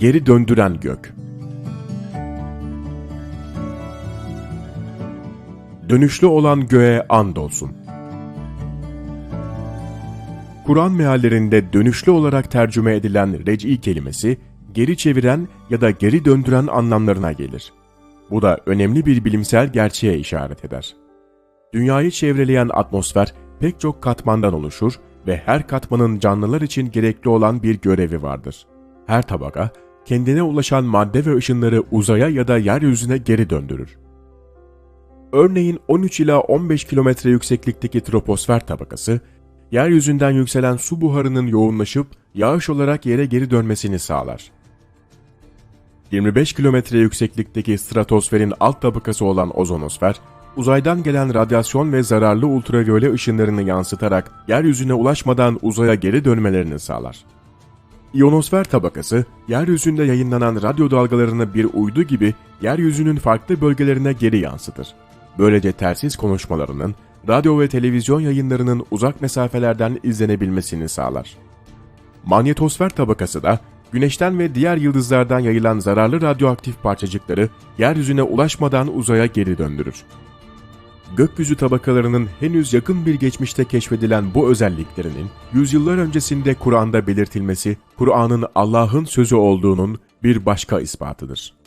Geri döndüren gök. Dönüşlü olan göğe andolsun. Kur'an meallerinde dönüşlü olarak tercüme edilen reci kelimesi, geri çeviren ya da geri döndüren anlamlarına gelir. Bu da önemli bir bilimsel gerçeğe işaret eder. Dünyayı çevreleyen atmosfer pek çok katmandan oluşur ve her katmanın canlılar için gerekli olan bir görevi vardır. Her tabaka, kendine ulaşan madde ve ışınları uzaya ya da yeryüzüne geri döndürür. Örneğin 13 ila 15 kilometre yükseklikteki troposfer tabakası, yeryüzünden yükselen su buharının yoğunlaşıp yağış olarak yere geri dönmesini sağlar. 25 kilometre yükseklikteki stratosferin alt tabakası olan ozonosfer, uzaydan gelen radyasyon ve zararlı ultraviyole ışınlarını yansıtarak yeryüzüne ulaşmadan uzaya geri dönmelerini sağlar. İyonosfer tabakası, yeryüzünde yayınlanan radyo dalgalarını bir uydu gibi yeryüzünün farklı bölgelerine geri yansıtır. Böylece tersiz konuşmalarının, radyo ve televizyon yayınlarının uzak mesafelerden izlenebilmesini sağlar. Manyetosfer tabakası da, güneşten ve diğer yıldızlardan yayılan zararlı radyoaktif parçacıkları yeryüzüne ulaşmadan uzaya geri döndürür. Gökyüzü tabakalarının henüz yakın bir geçmişte keşfedilen bu özelliklerinin yüzyıllar öncesinde Kur'an'da belirtilmesi, Kur'an'ın Allah'ın sözü olduğunun bir başka ispatıdır.